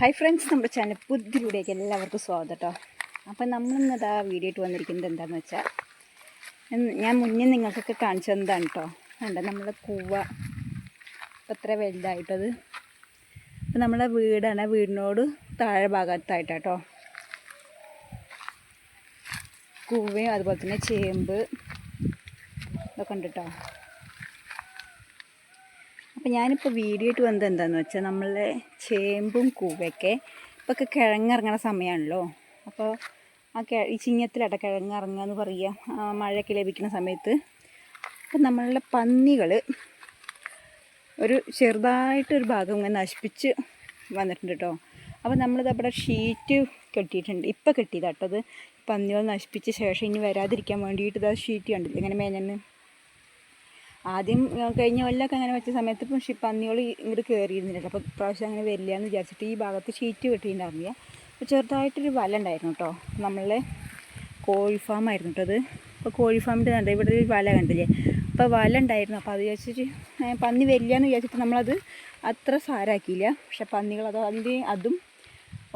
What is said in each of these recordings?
Hi friends നമ്മുടെ channel പുതിയിലൂടെയൊക്കെ എല്ലാവർക്കും സ്വാഗതം കേട്ടോ അപ്പം നമ്മളിന്ന് ആ വീഡിയോ ഇട്ട് വന്നിരിക്കുന്നത് എന്താണെന്ന് വെച്ചാൽ ഞാൻ മുന്നേ നിങ്ങൾക്കൊക്കെ കാണിച്ചു തന്നതാണ് കേട്ടോ കണ്ട നമ്മളെ കൂവ. ഇപ്പം അത്ര വലുതായിട്ടത്. അപ്പം നമ്മളെ വീടാണ് വീടിനോട് താഴെ ഭാഗത്തായിട്ടാട്ടോ കൂവയും അതുപോലെ തന്നെ ചേമ്പ്. ഇതൊക്കെ ഉണ്ട് കേട്ടോ അപ്പോൾ ഞാനിപ്പോൾ വീഡിയോ ഇട്ട് വന്നത് എന്താണെന്ന് വെച്ചാൽ നമ്മളെ ചേമ്പും കൂവയൊക്കെ ഇപ്പോൾ ഒക്കെ കിഴങ്ങിറങ്ങണ സമയമാണല്ലോ അപ്പോൾ ആ കെ ഈ ചിങ്ങത്തിലട കിഴങ്ങിറങ്ങുക എന്ന് പറയുക മഴയൊക്കെ ലഭിക്കുന്ന സമയത്ത്. അപ്പം നമ്മളുടെ പന്നികൾ ഒരു ചെറുതായിട്ടൊരു ഭാഗം ഇങ്ങനെ നശിപ്പിച്ച് വന്നിട്ടുണ്ട് കേട്ടോ അപ്പോൾ നമ്മളിത് അവിടെ ഷീറ്റ് കെട്ടിയിട്ടുണ്ട്. ഇപ്പം കെട്ടിയതാട്ടത് പന്നികൾ നശിപ്പിച്ച ശേഷം ഇനി വരാതിരിക്കാൻ വേണ്ടിയിട്ട് ഇതാ ഷീറ്റ് കണ്ടില്ല? ഇങ്ങനെ മേഞ്ഞെന്ന്. ആദ്യം കഴിഞ്ഞ കൊല്ലമൊക്കെ അങ്ങനെ വെച്ച സമയത്ത് പക്ഷേ പന്നികൾ ഇങ്ങോട്ട് കയറിയിരുന്നില്ല അപ്പോൾ പ്രാവശ്യം അങ്ങനെ വരില്ല എന്ന് വിചാരിച്ചിട്ട് ഈ ഭാഗത്ത് ഷീറ്റ് കെട്ടിയിട്ടുണ്ടായിരുന്നില്ല അപ്പോൾ ചെറുതായിട്ടൊരു വല ഉണ്ടായിരുന്നു കേട്ടോ നമ്മളെ കോഴി ഫാം ആയിരുന്നു കേട്ടോ അത്. അപ്പോൾ കോഴി ഫാമിന്റെ കണ്ടത് ഇവിടെ ഒരു വല കണ്ടില്ലേ? അപ്പോൾ വല ഉണ്ടായിരുന്നു അപ്പോൾ അത് വിചാരിച്ചിട്ട് പന്നി വരില്ല എന്ന് വിചാരിച്ചിട്ട് നമ്മളത് അത്ര സാരാക്കിയില്ല. പക്ഷെ പന്നികൾ അത് അതിന്റെ അതും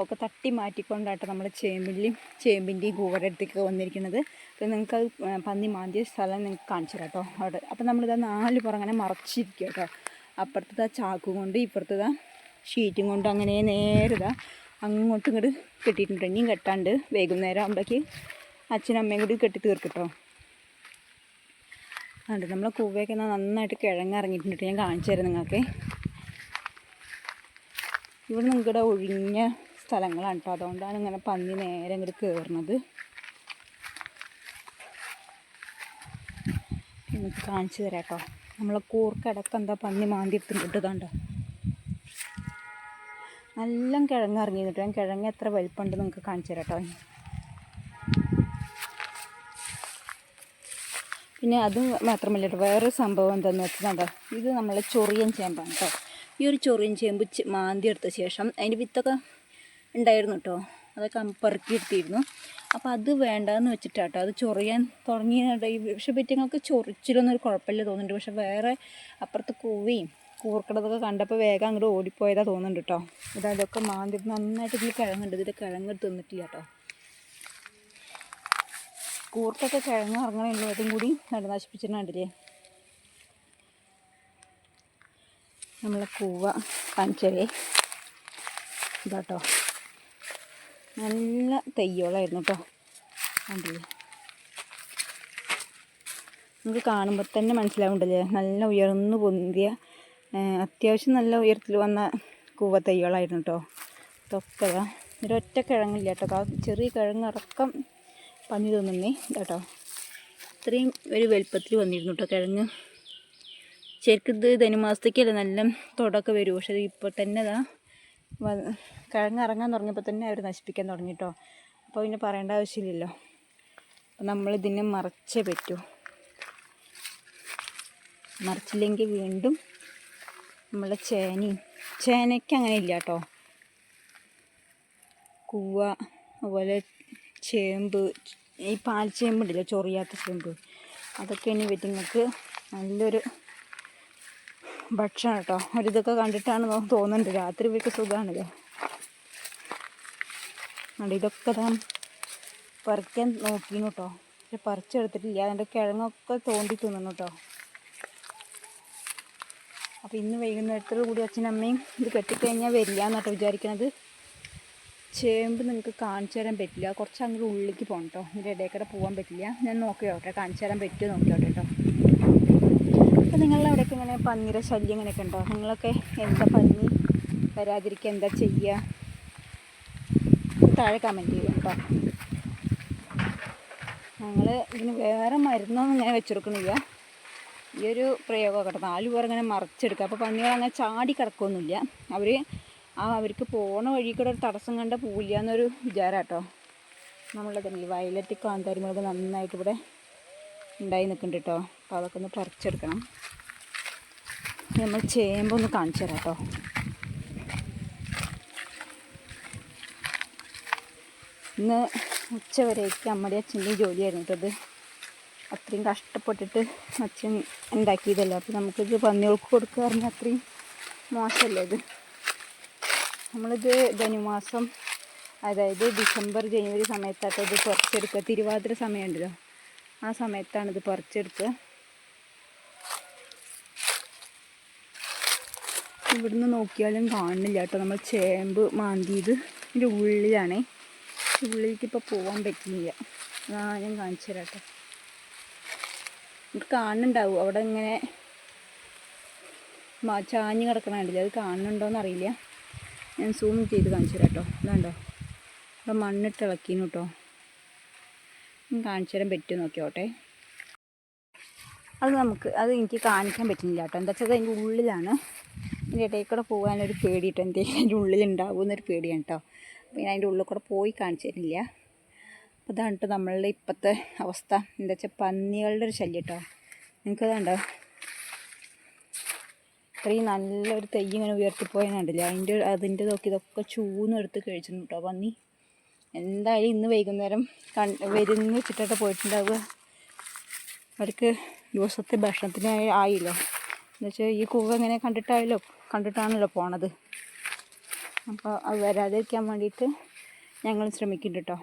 ഒക്കെ തട്ടി മാറ്റിക്കൊണ്ടാട്ടോ നമ്മൾ ചേമ്പിന്റെയും ചേമ്പിന്റെയും കൂടെ അടുത്തേക്ക് വന്നിരിക്കുന്നത്. അപ്പോൾ നിങ്ങൾക്ക് ആ, പന്നി മാന്തിയ സ്ഥലം നിങ്ങൾക്ക് കാണിച്ചു കേട്ടോ. അവിടെ അപ്പോൾ നമ്മളിതാ നാല് പുറം അങ്ങനെ മറച്ചിരിക്കുക കേട്ടോ. അപ്പുറത്തതാ ചാക്കും കൊണ്ട് ഇപ്പുറത്തതാ ഷീറ്റും കൊണ്ട് അങ്ങനെ നേരെ ഇതാ അങ്ങോട്ടും ഇങ്ങോട്ട് കെട്ടിയിട്ടുണ്ട്. ഇനിയും കെട്ടാണ്ട് വൈകുന്നേരം ആകുമ്പോഴേക്ക് അച്ഛനും അമ്മയും കൂടി കെട്ടി തീർക്കട്ടോ അതുകൊണ്ട് നമ്മളെ കൂവയൊക്കെ നന്നായിട്ട് കിഴങ്ങിറങ്ങിയിട്ടുണ്ട് ട്ടോ. ഞാൻ കാണിച്ചു തരാം നിങ്ങൾക്ക്. ഇവിടെ നിങ്ങളുടെ ഒഴിഞ്ഞ സ്ഥലങ്ങളാണ് കേട്ടോ. അതുകൊണ്ടാണ് ഇങ്ങനെ പന്നി നേരെ ഇങ്ങോട്ട് കയറുന്നത് നിങ്ങൾക്ക് കാണിച്ചു തരാം കേട്ടോ നമ്മളെ കൂർക്കടക്കം എന്താ പന്നി മാന്തി എടുത്തിട്ട് കണ്ടോ നല്ല കിഴങ്ങ് ഇറങ്ങി നിന്നിട്ട് ഞാൻ കിഴങ്ങ് എത്ര വലിപ്പമുണ്ട് നിങ്ങൾക്ക് കാണിച്ചു തരാം കേട്ടോ പിന്നെ അത് മാത്രമല്ല കേട്ടോ വേറൊരു സംഭവം എന്താണെന്ന് വെച്ചാൽ ഇത് നമ്മളെ ചൊറിയൻ ചേമ്പാണ് കേട്ടോ. ഈ ഒരു ചൊറിയൻ ചേമ്പ് മാന്തി എടുത്ത ശേഷം അതിന്റെ വിത്തൊക്കെ ഉണ്ടായിരുന്നു കേട്ടോ. അതൊക്കെ അമ്മ പെറുക്കി എടുത്തിരുന്നു. അപ്പോൾ അത് വേണ്ടാന്ന് വെച്ചിട്ടാട്ടോ. അത് ചൊറിയാൻ തുടങ്ങിയ ഈ വിഷപറ്റങ്ങൾക്ക് ചൊറിച്ചിലൊന്നും ഒരു കുഴപ്പമില്ല തോന്നുന്നുണ്ട്. പക്ഷെ വേറെ അപ്പുറത്ത് കൂവയും കൂർക്കടതൊക്കെ കണ്ടപ്പോൾ വേഗം അങ്ങോട്ട് ഓടിപ്പോയതാ തോന്നുന്നുണ്ട് കേട്ടോ ഇതാ ഇതൊക്കെ മാന്തി നന്നായിട്ട് ഇതിൽ കിഴങ്ങുണ്ട് ഇതിൽ കിഴങ്ങ് തിന്നിട്ടില്ല കേട്ടോ കൂർക്കൊക്കെ കിഴങ്ങ് ഇറങ്ങണുള്ളതും കൂടി നട നശിപ്പിച്ചിട്ടുണ്ടല്ലേ നമ്മളെ കൂവ കാണിച്ചതേ ഇതാട്ടോ. നല്ല തെയ്യോളായിരുന്നു കേട്ടോ കണ്ടില്ലേ? നമുക്ക് കാണുമ്പോൾ തന്നെ മനസ്സിലാവുണ്ടല്ലേ? നല്ല ഉയർന്നു പൊന്തിയ അത്യാവശ്യം നല്ല ഉയരത്തിൽ വന്ന കൂവ തൈകളായിരുന്നു കേട്ടോ തൊക്കത ഒരൊറ്റ കിഴങ്ങില്ല കേട്ടോ ചെറിയ കിഴങ്ങടക്കം പന്നി തോന്നുന്നേ കേട്ടോ ഇത്രയും ഒരു വലുപ്പത്തിൽ വന്നിരുന്നു കേട്ടോ കിഴങ്ങ്. ശരിക്കും ഇത് ധനുമാസത്തേക്കല്ലേ നല്ല തുടക്കം വരും. പക്ഷേ ഇപ്പോൾ തന്നെ വ- കിഴങ്ങ് ഇറങ്ങാൻ തുടങ്ങിയപ്പോൾ തന്നെ അവർ നശിപ്പിക്കാൻ തുടങ്ങി കേട്ടോ അപ്പോൾ പിന്നെ പറയേണ്ട ആവശ്യമില്ലല്ലോ. അപ്പോൾ നമ്മളിതിനെ മറച്ചേ പറ്റൂ. മറിച്ചില്ലെങ്കിൽ വീണ്ടും നമ്മളെ ചേനയും ചേനയ്ക്ക് അങ്ങനെ ഇല്ല കേട്ടോ കൂവ അതുപോലെ ചേമ്പ് ഈ പാൽ ചേമ്പുണ്ടല്ലോ ചൊറിയാത്ത ചേമ്പ്. അതൊക്കെ അതൊക്കെയാണ് നിങ്ങൾക്ക് നല്ലൊരു ഭക്ഷണം കേട്ടോ ഒരിതൊക്കെ കണ്ടിട്ടാണ് നമുക്ക് തോന്നുന്നുണ്ട്. രാത്രി ഇവർക്ക് സുഖമാണല്ലോ അവിടെ ഇതൊക്കെ താൻ പറിക്കാൻ നോക്കിയിരുന്നു കേട്ടോ പക്ഷെ പറിച്ചെടുത്തിട്ടില്ല. അതിന്റെ കിഴങ്ങൊക്കെ തോണ്ടി തിന്നു കേട്ടോ അപ്പോൾ ഇന്ന് വൈകുന്നേരത്തോടു കൂടി അച്ഛനും അമ്മയും ഇത് കെട്ടിക്കഴിഞ്ഞാൽ വരില്ല എന്നാട്ടോ വിചാരിക്കണത്. ചേമ്പ് നിങ്ങൾക്ക് കാണിച്ചു തരാൻ പറ്റില്ല. കുറച്ച് അങ്ങോട്ട് ഉള്ളിലേക്ക് പോകണം കേട്ടോ ഇതിന്റെ ഇടയിൽ കൂടെ പോകാൻ പറ്റില്ല. ഞാൻ നോക്കിയോട്ടെ. കാണിച്ചു തരാൻ പറ്റുമോ നോക്കിയോട്ടെ കേട്ടോ അപ്പോൾ നിങ്ങളുടെ അവിടെയൊക്കെ ഇങ്ങനെ പന്നിയുടെ ശല്യം ഇങ്ങനെയൊക്കെ ഉണ്ടോ? നിങ്ങളൊക്കെ എന്താ പന്നി വരാതിരിക്കുക എന്താ ചെയ്യുക? താഴെ കമന്റ് ചെയ്യുക കേട്ടോ. ഞങ്ങൾ ഇതിന് വേറെ മരുന്നൊന്നും ഇങ്ങനെ വെച്ചെടുക്കണില്ല. ഈ ഒരു പ്രയോഗം കേട്ടോ നാല് പേർ ഇങ്ങനെ മറച്ചെടുക്കുക. അപ്പോൾ പന്നികൾ അങ്ങനെ ചാടി കിടക്കുമൊന്നുമില്ല അവർ ആ അവർക്ക് പോണ വഴി കൂടെ ഒരു തടസ്സം കണ്ട പോവില്ല എന്നൊരു വിചാരം കേട്ടോ. നമ്മളതല്ലേ വയലറ്റ് കാന്താരി മുളക് നന്നായിട്ട് ഇവിടെ ഉണ്ടായി നിൽക്കുന്നുണ്ട് കേട്ടോ അപ്പോൾ അതൊക്കെ ഒന്ന് പറിച്ചെടുക്കണം. നമ്മൾ ചേമ്പ് ഒന്ന് കാണിച്ചു തരാം കേട്ടോ ഇന്ന് ഉച്ച വരേക്ക് അമ്മയുടെ അച്ഛന്റെയും ജോലിയായിരുന്നു ഇത്. അത്രയും കഷ്ടപ്പെട്ടിട്ട് അച്ഛൻ ഉണ്ടാക്കിയതല്ലോ. അപ്പോൾ നമുക്കിത് പന്നികൾക്ക് കൊടുക്കുക പറഞ്ഞാൽ അത്രയും മോശമല്ലേ ഇത്. നമ്മളിത് ധനുമാസം അതായത് ഡിസംബർ ജനുവരി സമയത്തൊക്കെ ഇത് പറിച്ചെടുക്കുക. തിരുവാതിര സമയമുണ്ടല്ലോ. ആ സമയത്താണ് ഇത് പറിച്ചെടുക്കുക ഇവിടുന്ന് നോക്കിയാലും കാണുന്നില്ല കേട്ടോ. നമ്മൾ ചേമ്പ് മാന്തിയത് ഇതിന്റെ ഉള്ളിലാണേ. ഉള്ളിലേക്ക് ഇപ്പോൾ പോകാൻ പറ്റുന്നില്ല. ആ ഞാൻ കാണിച്ചു തരാം കേട്ടോ. കാണുന്നുണ്ടാവും. അവിടെ ഇങ്ങനെ ചാഞ്ഞ് കിടക്കണ അത് കാണുന്നുണ്ടോയെന്ന് അറിയില്ല. ഞാൻ സൂം ചെയ്ത് കാണിച്ചു തരാം കേട്ടോ. ഇതുണ്ടോ? ഇവിടെ മണ്ണിട്ട് ഇളക്കീനു കേട്ടോ. കാണിച്ചു തരാൻ പറ്റും നോക്കിയോട്ടെ. അത് നമുക്ക് അത് എനിക്ക് കാണിക്കാൻ പറ്റുന്നില്ല കേട്ടോ. എന്താ വെച്ചാൽ അതിന്റെ ഉള്ളിലാണ്. അതിന്റെ ഇടയിൽ കൂടെ പോകാനൊരു പേടിയിട്ട്. എന്തെങ്കിലും അതിന്റെ ഉള്ളിൽ എന്നൊരു പേടിയാണ് കേട്ടോ. പിന്നെ അതിന്റെ ഉള്ളിൽ കൂടെ പോയി കാണിച്ചു തരുന്നില്ല. അപ്പോൾ അതാണ് കേട്ടോ നമ്മളുടെ ഇപ്പോഴത്തെ അവസ്ഥ. എന്താ വെച്ചാൽ പന്നികളുടെ ഒരു ശല്യം കേട്ടോ. നിങ്ങൾക്ക് അതുണ്ടോ ഇത്രയും നല്ലൊരു തെയ്യ് ഇങ്ങനെ ഉയർത്തിപ്പോയാൽ കണ്ടില്ല? അതിന്റെ അതിന്റെ നോക്കി ഇതൊക്കെ ചൂന്നെടുത്ത് കഴിച്ചിട്ടുണ്ട് കേട്ടോ പന്നി. എന്തായാലും ഇന്ന് വൈകുന്നേരം കൺ വരുന്ന വെച്ചിട്ടൊക്കെ പോയിട്ടുണ്ടാവുക. അവർക്ക് ദിവസത്തെ ഭക്ഷണത്തിന് ആയില്ലോ. എന്നുവെച്ചാൽ ഈ കൂവ ഇങ്ങനെ കണ്ടിട്ടായല്ലോ കണ്ടിട്ടാണല്ലോ പോണത്. അപ്പോൾ അത് വരാതിരിക്കാൻ വേണ്ടിയിട്ട് ഞങ്ങൾ ശ്രമിക്കുന്നുണ്ട് കേട്ടോ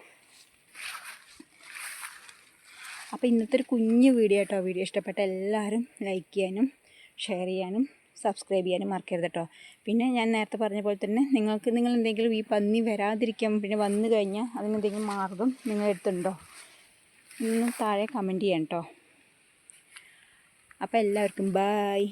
അപ്പോൾ ഇന്നത്തെ ഒരു കുഞ്ഞു വീഡിയോ കേട്ടോ വീഡിയോ ഇഷ്ടപ്പെട്ട എല്ലാവരും ലൈക്ക് ചെയ്യാനും ഷെയർ ചെയ്യാനും സബ്സ്ക്രൈബ് ചെയ്യാനും മറക്കരുത് കേട്ടോ പിന്നെ ഞാൻ നേരത്തെ പറഞ്ഞ പോലെ തന്നെ നിങ്ങൾക്ക് നിങ്ങൾ എന്തെങ്കിലും ഈ പന്നി വരാതിരിക്കാൻ പിന്നെ വന്നു കഴിഞ്ഞാൽ അതിനെന്തെങ്കിലും മാർഗം നിങ്ങളെടുത്തുണ്ടോ ഇന്ന് താഴെ കമന്റ് ചെയ്യാം കേട്ടോ അപ്പോൾ എല്ലാവർക്കും ബായ്